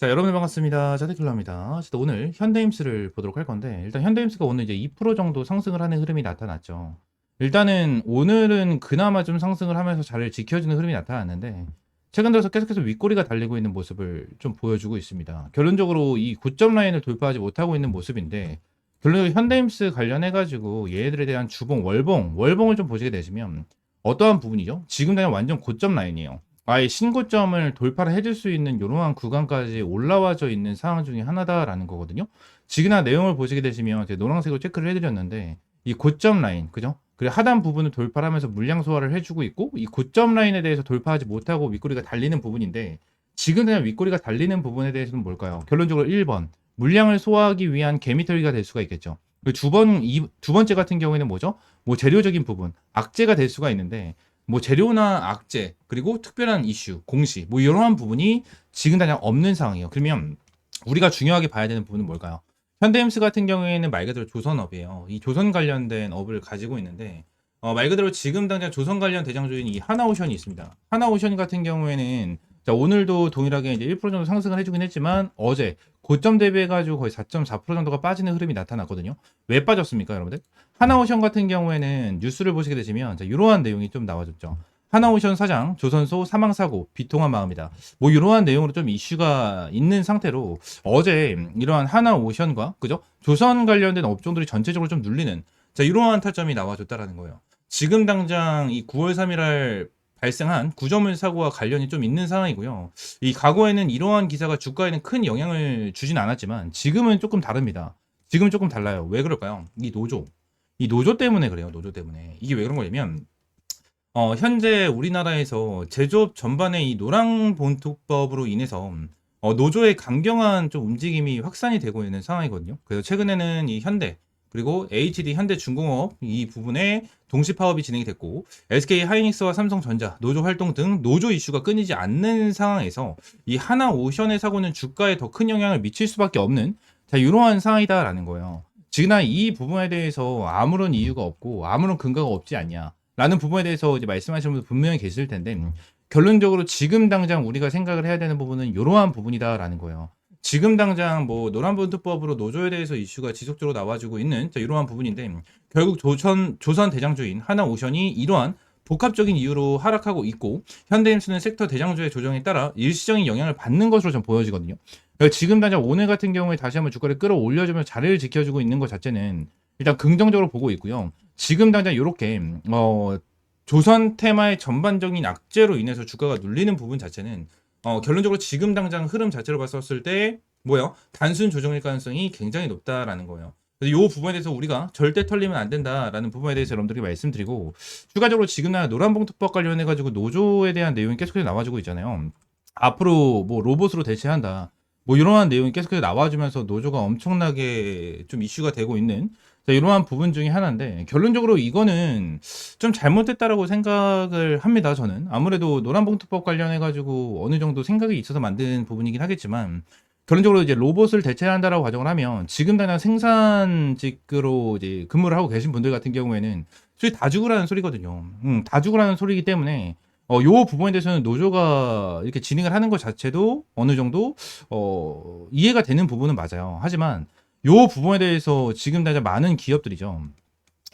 자, 여러분 반갑습니다. 자테클라입니다. 자, 오늘 현대임스를 보도록 할 건데, 일단 현대임스가 오늘 이제 2% 정도 상승을 하는 흐름이 나타났죠. 일단은 오늘은 그나마 좀 상승을 하면서 자리를 지켜주는 흐름이 나타났는데, 최근 들어서 계속해서 윗꼬리가 달리고 있는 모습을 좀 보여주고 있습니다. 결론적으로 이 고점 라인을 돌파하지 못하고 있는 모습인데, 결론적으로 현대임스 관련해가지고 얘들에 대한 주봉, 월봉, 월봉을 좀 보시게 되시면, 어떠한 부분이죠? 지금 당장 완전 고점 라인이에요. 아예 신고점을 돌파를 해줄 수 있는 이러한 구간까지 올라와져 있는 상황 중에 하나다라는 거거든요. 지금나 내용을 보시게 되시면 제가 노란색으로 체크를 해드렸는데 이 고점 라인, 그죠? 그리고 하단 부분을 돌파를 하면서 물량 소화를 해주고 있고 이 고점 라인에 대해서 돌파하지 못하고 윗꼬리가 달리는 부분인데 지금 그냥 윗꼬리가 달리는 부분에 대해서는 뭘까요? 결론적으로 1번 물량을 소화하기 위한 개미털기가 될 수가 있겠죠. 그리고 두 번, 이, 두 번째 같은 경우에는 뭐죠? 뭐 재료적인 부분, 악재가 될 수가 있는데 뭐 재료나 악재 그리고 특별한 이슈 공시 뭐 이러한 부분이 지금 당장 없는 상황이에요. 그러면 우리가 중요하게 봐야 되는 부분은 뭘까요? 현대임스 같은 경우에는 말 그대로 조선업이에요. 이 조선 관련된 업을 가지고 있는데 어, 말 그대로 지금 당장 조선 관련 대장주인 이 하나오션이 있습니다. 하나오션 같은 경우에는 자, 오늘도 동일하게 이제 1% 정도 상승을 해주긴 했지만 어제 고점 대비해가지고 거의 4.4% 정도가 빠지는 흐름이 나타났거든요. 왜 빠졌습니까, 여러분들? 하나오션 같은 경우에는 뉴스를 보시게 되시면 자, 이러한 내용이 좀 나와줬죠. 하나오션 사장 조선소 사망 사고 비통한 마음이다. 뭐 이러한 내용으로 좀 이슈가 있는 상태로 어제 이러한 하나오션과 그죠? 조선 관련된 업종들이 전체적으로 좀 눌리는 자 이러한 타점이 나와줬다라는 거예요. 지금 당장 이 9월 3일날 발생한 구조물 사고와 관련이 좀 있는 상황이고요. 이 과거에는 이러한 기사가 주가에는 큰 영향을 주진 않았지만 지금은 조금 다릅니다. 지금은 조금 달라요. 왜 그럴까요? 이 노조. 이 노조 때문에 그래요. 노조 때문에. 이게 왜 그런 거냐면 어, 현재 우리나라에서 제조업 전반의 이 노랑 본투법으로 인해서 어, 노조의 강경한 좀 움직임이 확산이 되고 있는 상황이거든요. 그래서 최근에는 이 현대 그리고 HD 현대중공업 이 부분에 동시 파업이 진행이 됐고 SK 하이닉스와 삼성전자 노조 활동 등 노조 이슈가 끊이지 않는 상황에서 이 하나 오션의 사고는 주가에 더 큰 영향을 미칠 수밖에 없는 자 이러한 상황이다라는 거예요. 지금 이 부분에 대해서 아무런 이유가 없고 아무런 근거가 없지 않냐라는 부분에 대해서 이제 말씀하시는 분들 분명히 계실 텐데 결론적으로 지금 당장 우리가 생각을 해야 되는 부분은 이러한 부분이다라는 거예요. 지금 당장 뭐 노란본투법으로 노조에 대해서 이슈가 지속적으로 나와주고 있는 자, 이러한 부분인데 결국 조선 조선 대장주인 하나오션이 이러한 복합적인 이유로 하락하고 있고 현대임스는 섹터 대장주의 조정에 따라 일시적인 영향을 받는 것으로 좀 보여지거든요. 그러니까 지금 당장 오늘 같은 경우에 다시 한번 주가를 끌어올려주며 자리를 지켜주고 있는 것 자체는 일단 긍정적으로 보고 있고요. 지금 당장 이렇게 어, 조선 테마의 전반적인 악재로 인해서 주가가 눌리는 부분 자체는 어, 결론적으로 지금 당장 흐름 자체로 봤었을 때 뭐요? 단순 조정일 가능성이 굉장히 높다라는 거예요. 그래서 이 부분에 대해서 우리가 절대 털리면 안 된다라는 부분에 대해서 여러분들이 말씀드리고 추가적으로 지금 나 노란봉투법 관련해 가지고 노조에 대한 내용이 계속해서 나와주고 있잖아요. 앞으로 뭐 로봇으로 대체한다. 뭐 이러한 내용이 계속해서 나와주면서 노조가 엄청나게 좀 이슈가 되고 있는 자, 이러한 부분 중에 하나인데 결론적으로 이거는 좀 잘못됐다라고 생각을 합니다. 저는 아무래도 노란봉투법 관련해 가지고 어느 정도 생각이 있어서 만든 부분이긴 하겠지만 결론적으로 이제 로봇을 대체한다라고 가정을 하면 지금 당장 생산직으로 이제 근무를 하고 계신 분들 같은 경우에는 소위 다 죽으라는 소리거든요. 음, 다 죽으라는 소리이기 때문에 어, 요 부분에 대해서는 노조가 이렇게 진행을 하는 것 자체도 어느 정도 어, 이해가 되는 부분은 맞아요. 하지만 요 부분에 대해서 지금 당장 많은 기업들이죠.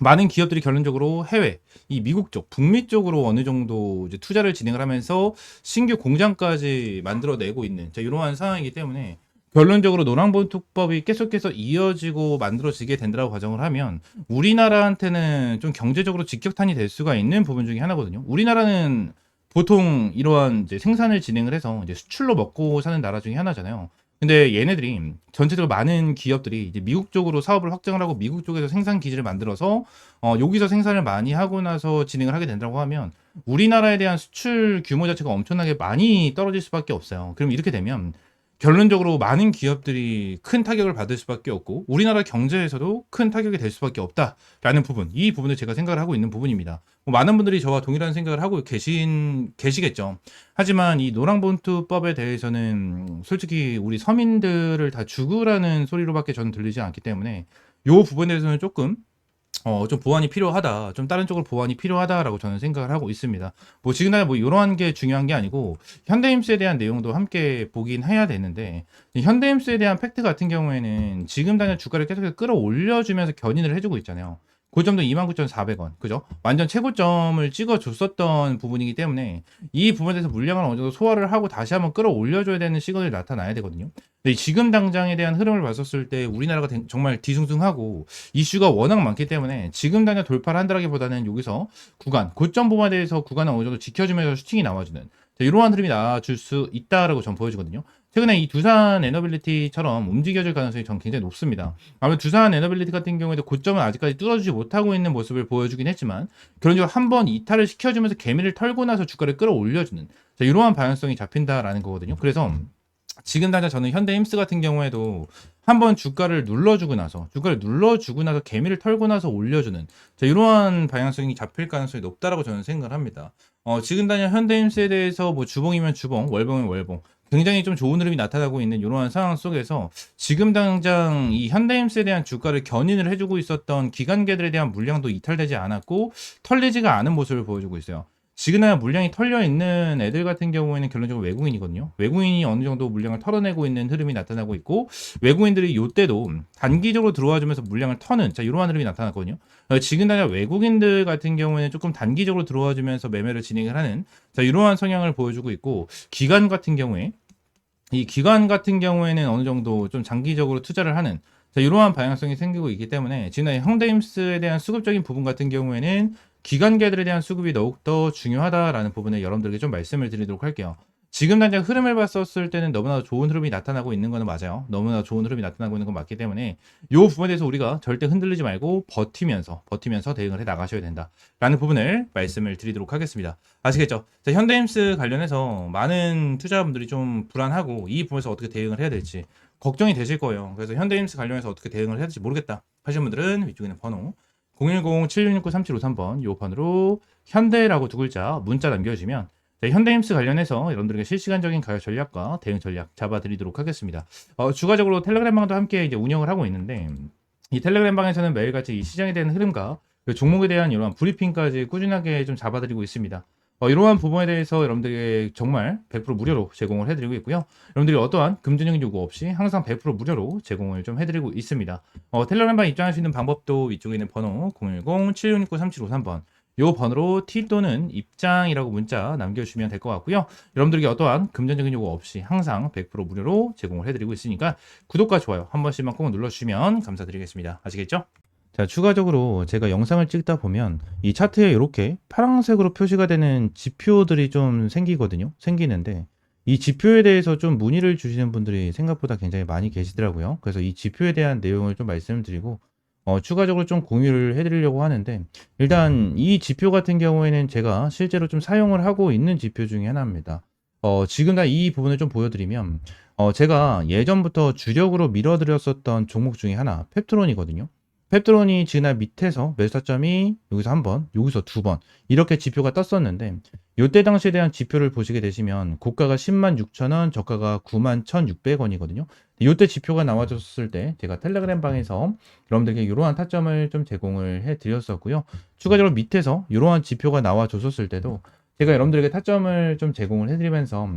많은 기업들이 결론적으로 해외, 이 미국 쪽, 북미 쪽으로 어느 정도 이제 투자를 진행을 하면서 신규 공장까지 만들어내고 있는 자, 이러한 상황이기 때문에 결론적으로 노랑본투법이 계속해서 이어지고 만들어지게 된다고 가정을 하면 우리나라한테는 좀 경제적으로 직격탄이 될 수가 있는 부분 중에 하나거든요. 우리나라는 보통 이러한 이제 생산을 진행을 해서 이제 수출로 먹고 사는 나라 중에 하나잖아요. 근데 얘네들이 전체적으로 많은 기업들이 이제 미국 쪽으로 사업을 확장을 하고 미국 쪽에서 생산 기지를 만들어서 어, 여기서 생산을 많이 하고 나서 진행을 하게 된다고 하면 우리나라에 대한 수출 규모 자체가 엄청나게 많이 떨어질 수밖에 없어요. 그럼 이렇게 되면 결론적으로 많은 기업들이 큰 타격을 받을 수밖에 없고 우리나라 경제에서도 큰 타격이 될 수밖에 없다라는 부분 이 부분을 제가 생각을 하고 있는 부분입니다. 뭐 많은 분들이 저와 동일한 생각을 하고 계신 계시겠죠. 하지만 이 노랑본투법에 대해서는 솔직히 우리 서민들을 다 죽으라는 소리로밖에 저는 들리지 않기 때문에 이 부분에 대해서는 조금 어, 좀 보완이 필요하다. 좀 다른 쪽으로 보완이 필요하다라고 저는 생각을 하고 있습니다. 뭐 지금 당장 뭐 이러한 게 중요한 게 아니고 현대임스에 대한 내용도 함께 보긴 해야 되는데 이 현대임스에 대한 팩트 같은 경우에는 지금 당장 주가를 계속해서 끌어올려주면서 견인을 해주고 있잖아요. 고점도 29,400원. 그죠? 완전 최고점을 찍어줬었던 부분이기 때문에 이 부분에 대해서 물량을 어느 정도 소화를 하고 다시 한번 끌어올려줘야 되는 시그널이 나타나야 되거든요. 근데 지금 당장에 대한 흐름을 봤었을 때 우리나라가 된- 정말 뒤숭숭하고 이슈가 워낙 많기 때문에 지금 당장 돌파를 한다기보다는 여기서 구간, 고점 부분에 대해서 구간을 어느 정도 지켜주면서 슈팅이 나와주는 자, 이러한 흐름이 나와줄 수 있다라고 전 보여주거든요. 최근에 이 두산 에너빌리티처럼 움직여질 가능성이 전 굉장히 높습니다. 아무래도 두산 에너빌리티 같은 경우에도 고점은 아직까지 뚫어주지 못하고 있는 모습을 보여주긴 했지만 그런 식으로 한 번 이탈을 시켜주면서 개미를 털고 나서 주가를 끌어올려주는 자, 이러한 방향성이 잡힌다라는 거거든요. 그래서 지금 당장 저는 현대임스 같은 경우에도 한번 주가를 눌러주고 나서 주가를 눌러주고 나서 개미를 털고 나서 올려주는 자, 이러한 방향성이 잡힐 가능성이 높다라고 저는 생각을 합니다. 어, 지금 당장 현대임스에 대해서 뭐 주봉이면 주봉, 월봉이면 월봉 굉장히 좀 좋은 흐름이 나타나고 있는 이러한 상황 속에서 지금 당장 이 현대임스에 대한 주가를 견인을 해주고 있었던 기관계들에 대한 물량도 이탈되지 않았고 털리지가 않은 모습을 보여주고 있어요. 지금이야 물량이 털려 있는 애들 같은 경우에는 결론적으로 외국인이거든요. 외국인이 어느 정도 물량을 털어내고 있는 흐름이 나타나고 있고 외국인들이 요때도 단기적으로 들어와주면서 물량을 터는 자 이러한 흐름이 나타났거든요. 어, 지금 당장 외국인들 같은 경우에는 조금 단기적으로 들어와주면서 매매를 진행을 하는 자 이러한 성향을 보여주고 있고 기관 같은 경우에 이 기관 같은 경우에는 어느 정도 좀 장기적으로 투자를 하는 자, 이러한 방향성이 생기고 있기 때문에 지금 현대임스에 대한 수급적인 부분 같은 경우에는 기관계들에 대한 수급이 더욱더 중요하다라는 부분을 여러분들에게 좀 말씀을 드리도록 할게요. 지금 당장 흐름을 봤었을 때는 너무나 좋은 흐름이 나타나고 있는 거는 맞아요. 너무나 좋은 흐름이 나타나고 있는 건 맞기 때문에 이 부분에 대해서 우리가 절대 흔들리지 말고 버티면서 버티면서 대응을 해 나가셔야 된다라는 부분을 말씀을 드리도록 하겠습니다. 아시겠죠? 자, 현대임스 관련해서 많은 투자자분들이 좀 불안하고 이 부분에서 어떻게 대응을 해야 될지 걱정이 되실 거예요. 그래서 현대임스 관련해서 어떻게 대응을 해야 될지 모르겠다 하시는 분들은 위쪽에 있는 번호 010-7669-3753번 요 번호로 현대라고 두 글자 문자 남겨주시면 자, 현대임스 관련해서 여러분들에게 실시간적인 가격 전략과 대응 전략 잡아드리도록 하겠습니다. 어, 추가적으로 텔레그램 방도 함께 이제 운영을 하고 있는데 이 텔레그램 방에서는 매일같이 이 시장에 대한 흐름과 그 종목에 대한 이러한 브리핑까지 꾸준하게 좀 잡아드리고 있습니다. 어, 이러한 부분에 대해서 여러분들에게 정말 100% 무료로 제공을 해드리고 있고요. 여러분들이 어떠한 금전적인 요구 없이 항상 100% 무료로 제공을 좀 해드리고 있습니다. 어, 텔레그램방 입장할 수 있는 방법도 위쪽에 있는 번호 010-7669-3753번 요 번호로 T 또는 입장이라고 문자 남겨주시면 될 것 같고요. 여러분들에게 어떠한 금전적인 요구 없이 항상 100% 무료로 제공을 해드리고 있으니까 구독과 좋아요 한 번씩만 꼭 눌러주시면 감사드리겠습니다. 아시겠죠? 자, 추가적으로 제가 영상을 찍다 보면 이 차트에 이렇게 파란색으로 표시가 되는 지표들이 좀 생기거든요. 생기는데 이 지표에 대해서 좀 문의를 주시는 분들이 생각보다 굉장히 많이 계시더라고요. 그래서 이 지표에 대한 내용을 좀 말씀드리고 어, 추가적으로 좀 공유를 해드리려고 하는데 일단 이 지표 같은 경우에는 제가 실제로 좀 사용을 하고 있는 지표 중에 하나입니다. 어, 지금 다 이 부분을 좀 보여드리면 어, 제가 예전부터 주력으로 밀어드렸었던 종목 중에 하나 펩트론이거든요. 펩트론이 지난 밑에서 매수타점이 여기서 한 번, 여기서 두 번 이렇게 지표가 떴었는데 이때 당시에 대한 지표를 보시게 되시면 고가가 10만 6천 원, 저가가 9만 1,600원이거든요. 이때 지표가 나와줬을 때 제가 텔레그램 방에서 여러분들에게 이러한 타점을 좀 제공을 해드렸었고요. 추가적으로 밑에서 이러한 지표가 나와줬었을 때도 제가 여러분들에게 타점을 좀 제공을 해드리면서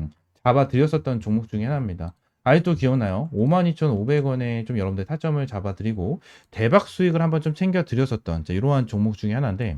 잡아드렸었던 종목 중에 하나입니다. 아직도 기억나요? 52,500원에 좀 여러분들 타점을 잡아드리고 대박 수익을 한번 좀 챙겨드렸었던 자, 이러한 종목 중에 하나인데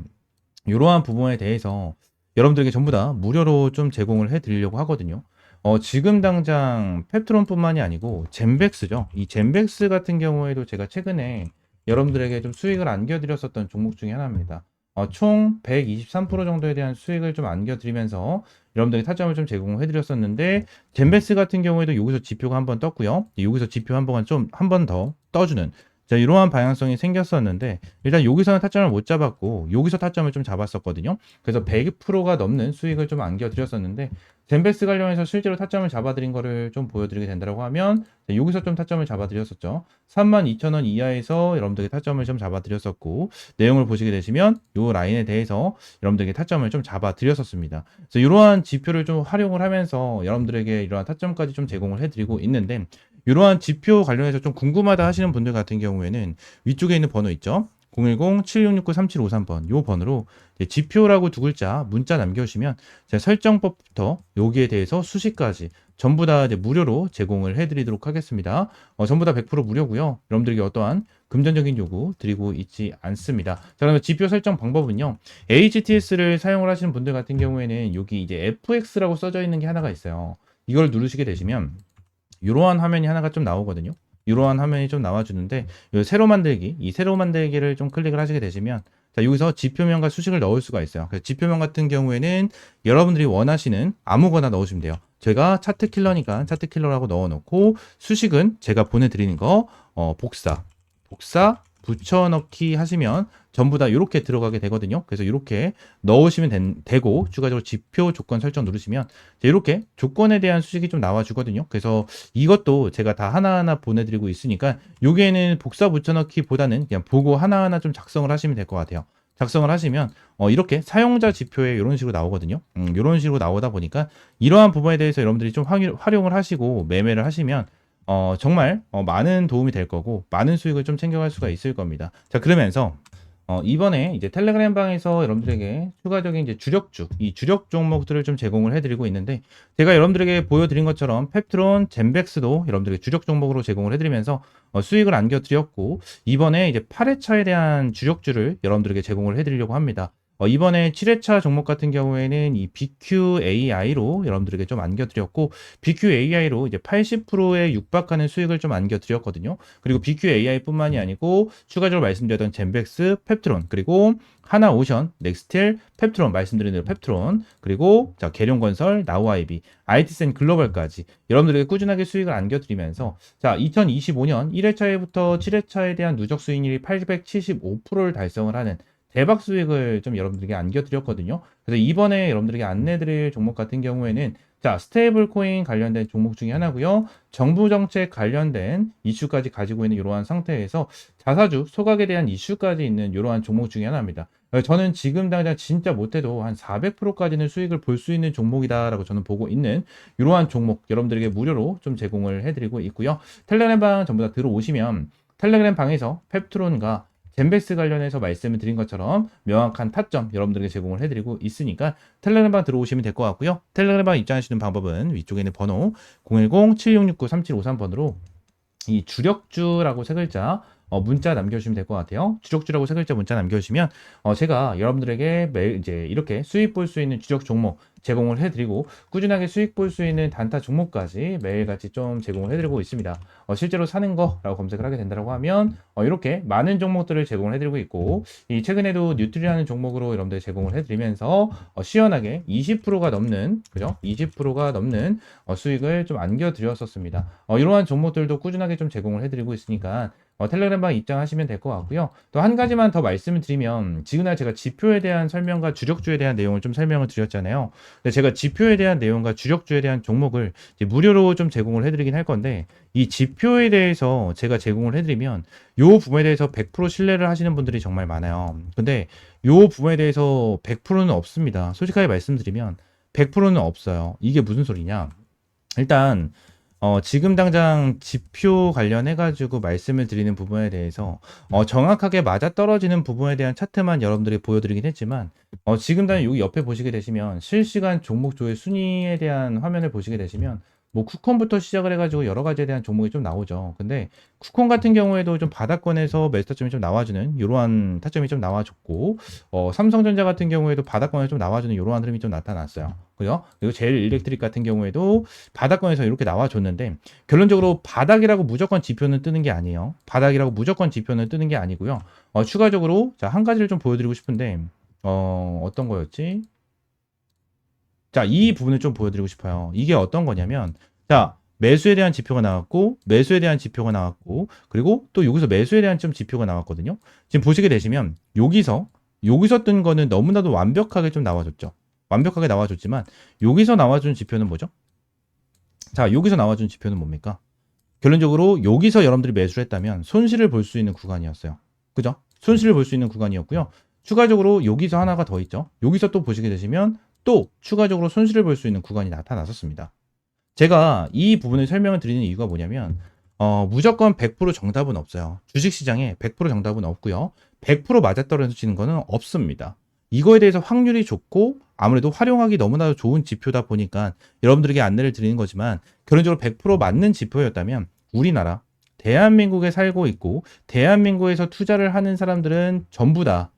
이러한 부분에 대해서 여러분들에게 전부 다 무료로 좀 제공을 해드리려고 하거든요. 어, 지금 당장 펩트론뿐만이 아니고 젠백스죠. 이 젠백스 같은 경우에도 제가 최근에 여러분들에게 좀 수익을 안겨드렸었던 종목 중에 하나입니다. 어, 총 123% 정도에 대한 수익을 좀 안겨드리면서 여러분들에게 타점을 좀 제공해 드렸었는데 젠베스 같은 경우에도 여기서 지표가 한번 떴고요. 여기서 지표 한번좀한 번 더 떠주는 자, 이러한 방향성이 생겼었는데 일단 여기서는 타점을 못 잡았고 여기서 타점을 좀 잡았었거든요. 그래서 100%가 넘는 수익을 좀 안겨드렸었는데 젠베스 관련해서 실제로 타점을 잡아드린 거를 좀 보여드리게 된다고 하면 자, 여기서 좀 타점을 잡아드렸었죠. 32,000원 이하에서 여러분들에게 타점을 좀 잡아드렸었고 내용을 보시게 되시면 이 라인에 대해서 여러분들에게 타점을 좀 잡아드렸었습니다. 그래서 이러한 지표를 좀 활용을 하면서 여러분들에게 이러한 타점까지 좀 제공을 해드리고 있는데 이러한 지표 관련해서 좀 궁금하다 하시는 분들 같은 경우에는 위쪽에 있는 번호 있죠? 010-7669-3753번 요 번으로 지표라고 두 글자 문자 남겨주시면 제 설정법부터 여기에 대해서 수식까지 전부 다 이제 무료로 제공을 해드리도록 하겠습니다. 어, 전부 다 100% 무료고요. 여러분들에게 어떠한 금전적인 요구 드리고 있지 않습니다. 자, 그러면 지표 설정 방법은요. HTS를 사용을 하시는 분들 같은 경우에는 여기 이제 FX라고 써져 있는 게 하나가 있어요. 이걸 누르시게 되시면 이러한 화면이 하나가 좀 나오거든요. 이러한 화면이 좀 나와주는데 요 새로 만들기, 이 새로 만들기를 좀 클릭을 하시게 되시면 자, 여기서 지표명과 수식을 넣을 수가 있어요. 지표명 같은 경우에는 여러분들이 원하시는 아무거나 넣으시면 돼요. 제가 차트 킬러니까 차트 킬러라고 넣어 놓고 수식은 제가 보내드리는 거 어, 복사, 복사, 붙여넣기 하시면 전부 다 이렇게 들어가게 되거든요. 그래서 이렇게 넣으시면 된- 되고 추가적으로 지표 조건 설정 누르시면 이렇게 조건에 대한 수식이 좀 나와주거든요. 그래서 이것도 제가 다 하나하나 보내드리고 있으니까 여기에는 복사 붙여넣기보다는 그냥 보고 하나하나 좀 작성을 하시면 될 것 같아요. 작성을 하시면 어, 이렇게 사용자 지표에 이런 식으로 나오거든요. 음, 이런 식으로 나오다 보니까 이러한 부분에 대해서 여러분들이 좀 활- 활용을 하시고 매매를 하시면 어, 정말 어, 많은 도움이 될 거고 많은 수익을 좀 챙겨갈 수가 있을 겁니다. 자 그러면서 어, 이번에 이제 텔레그램 방에서 여러분들에게 추가적인 이제 주력주, 이 주력 종목들을 좀 제공을 해드리고 있는데, 제가 여러분들에게 보여드린 것처럼 펩트론, 젠백스도 여러분들에게 주력 종목으로 제공을 해드리면서 어, 수익을 안겨드렸고, 이번에 이제 8회차에 대한 주력주를 여러분들에게 제공을 해드리려고 합니다. 어, 이번에 7회차 종목 같은 경우에는 이 BQAI로 여러분들에게 좀 안겨드렸고, BQAI로 이제 80%에 육박하는 수익을 좀 안겨드렸거든요. 그리고 BQAI뿐만이 아니고 추가적으로 말씀드렸던 젠백스, 펩트론, 그리고 하나오션, 넥스틸, 펩트론 말씀드린 대로 펩트론, 그리고 자 계룡건설, 나우아이비, IT센 글로벌까지 여러분들에게 꾸준하게 수익을 안겨드리면서 자 2025년 1회차에부터 7회차에 대한 누적 수익률이 875%를 달성을 하는 대박 수익을 좀 여러분들에게 안겨드렸거든요. 그래서 이번에 여러분들에게 안내드릴 종목 같은 경우에는 자, 스테이블 코인 관련된 종목 중에 하나고요. 정부 정책 관련된 이슈까지 가지고 있는 이러한 상태에서 자사주 소각에 대한 이슈까지 있는 이러한 종목 중에 하나입니다. 어, 저는 지금 당장 진짜 못해도 한 400%까지는 수익을 볼 수 있는 종목이다라고 저는 보고 있는 이러한 종목 여러분들에게 무료로 좀 제공을 해드리고 있고요. 텔레그램 방 전부 다 들어오시면 텔레그램 방에서 펩트론과 젠베스 관련해서 말씀을 드린 것처럼 명확한 타점 여러분들에게 제공을 해드리고 있으니까 텔레그램방 들어오시면 될 것 같고요. 텔레그램방 입장하시는 방법은 위쪽에 있는 번호 010-7669-3753번으로 이 주력주라고 세 글자 어, 문자 남겨주시면 될 것 같아요. 주력주라고 세 글자 문자 남겨주시면 어, 제가 여러분들에게 매일 이제 이렇게 수익 볼 수 있는 주력 종목 제공을 해드리고 꾸준하게 수익 볼 수 있는 단타 종목까지 매일같이 좀 제공을 해드리고 있습니다. 어, 실제로 사는 거라고 검색을 하게 된다고 하면 어, 이렇게 많은 종목들을 제공을 해드리고 있고 이 최근에도 뉴트리라는 종목으로 여러분들 제공을 해드리면서 어, 시원하게 20%가 넘는 그죠? 20%가 넘는 어, 수익을 좀 안겨드렸었습니다. 어, 이러한 종목들도 꾸준하게 좀 제공을 해드리고 있으니까 어, 텔레그램방 입장하시면 될 것 같고요. 또 한 가지만 더 말씀을 드리면 지금날 제가 지표에 대한 설명과 주력주에 대한 내용을 좀 설명을 드렸잖아요. 근데 제가 지표에 대한 내용과 주력주에 대한 종목을 무료로 좀 제공을 해드리긴 할 건데 이 지표에 대해서 제가 제공을 해드리면 요 부분에 대해서 100% 신뢰를 하시는 분들이 정말 많아요. 근데 요 부분에 대해서 100%는 없습니다. 솔직하게 말씀드리면 100%는 없어요. 이게 무슨 소리냐? 일단 어, 지금 당장 지표 관련해가지고 말씀을 드리는 부분에 대해서 어, 정확하게 맞아떨어지는 부분에 대한 차트만 여러분들이 보여드리긴 했지만 어, 지금 당장 여기 옆에 보시게 되시면 실시간 종목 조회 순위에 대한 화면을 보시게 되시면 뭐 쿠콘부터 시작을 해가지고 여러 가지에 대한 종목이 좀 나오죠. 근데 쿠콘 같은 경우에도 좀 바닥권에서 매수 타점이 좀 나와주는 이러한 타점이 좀 나와줬고 어, 삼성전자 같은 경우에도 바닥권에 좀 나와주는 이러한 흐름이 좀 나타났어요. 그죠? 그리고 제일 일렉트릭 같은 경우에도 바닥권에서 이렇게 나와줬는데 결론적으로 바닥이라고 무조건 지표는 뜨는 게 아니에요. 바닥이라고 무조건 지표는 뜨는 게 아니고요. 어, 추가적으로 자 한 가지를 좀 보여드리고 싶은데 어, 어떤 거였지? 자, 이 부분을 좀 보여드리고 싶어요. 이게 어떤 거냐면, 자, 매수에 대한 지표가 나왔고, 매수에 대한 지표가 나왔고, 그리고 또 여기서 매수에 대한 좀 지표가 나왔거든요. 지금 보시게 되시면, 여기서, 여기서 뜬 거는 너무나도 완벽하게 좀 나와줬죠. 완벽하게 나와줬지만, 여기서 나와준 지표는 뭐죠? 자, 여기서 나와준 지표는 뭡니까? 결론적으로 여기서 여러분들이 매수를 했다면 손실을 볼 수 있는 구간이었어요. 그죠? 손실을 볼 수 있는 구간이었고요. 추가적으로 여기서 하나가 더 있죠. 여기서 또 보시게 되시면 또 추가적으로 손실을 볼 수 있는 구간이 나타났었습니다. 제가 이 부분을 설명을 드리는 이유가 뭐냐면 어, 무조건 100% 정답은 없어요. 주식시장에 100% 정답은 없고요. 100% 맞아떨어지는 거는 없습니다. 이거에 대해서 확률이 좋고 아무래도 활용하기 너무나 좋은 지표다 보니까 여러분들에게 안내를 드리는 거지만 결론적으로 100% 맞는 지표였다면 우리나라 대한민국에 살고 있고 대한민국에서 투자를 하는 사람들은 전부 다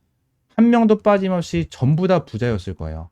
한 명도 빠짐없이 전부 다 부자였을 거예요.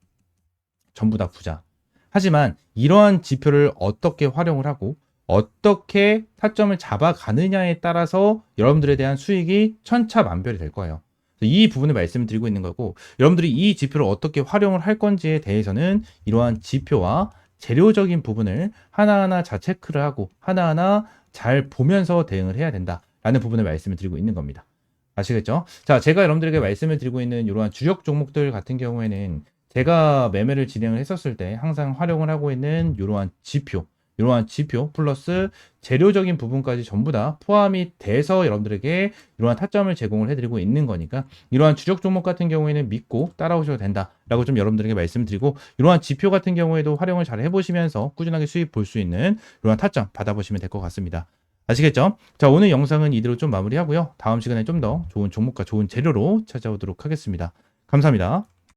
전부 다 부자. 하지만 이러한 지표를 어떻게 활용을 하고 어떻게 타점을 잡아가느냐에 따라서 여러분들에 대한 수익이 천차만별이 될 거예요. 이 부분을 말씀을 드리고 있는 거고 여러분들이 이 지표를 어떻게 활용을 할 건지에 대해서는 이러한 지표와 재료적인 부분을 하나하나 자 체크를 하고 하나하나 잘 보면서 대응을 해야 된다라는 부분을 말씀을 드리고 있는 겁니다. 아시겠죠? 자, 제가 여러분들에게 말씀을 드리고 있는 이러한 주력 종목들 같은 경우에는 제가 매매를 진행을 했었을 때 항상 활용을 하고 있는 이러한 지표, 이러한 지표 플러스 재료적인 부분까지 전부 다 포함이 돼서 여러분들에게 이러한 타점을 제공을 해드리고 있는 거니까 이러한 주력 종목 같은 경우에는 믿고 따라오셔도 된다라고 좀 여러분들에게 말씀드리고 이러한 지표 같은 경우에도 활용을 잘 해보시면서 꾸준하게 수익 볼수 있는 이러한 타점 받아보시면 될 것 같습니다. 아시겠죠? 자, 오늘 영상은 이대로 좀 마무리하고요. 다음 시간에 좀 더 좋은 종목과 좋은 재료로 찾아오도록 하겠습니다. 감사합니다.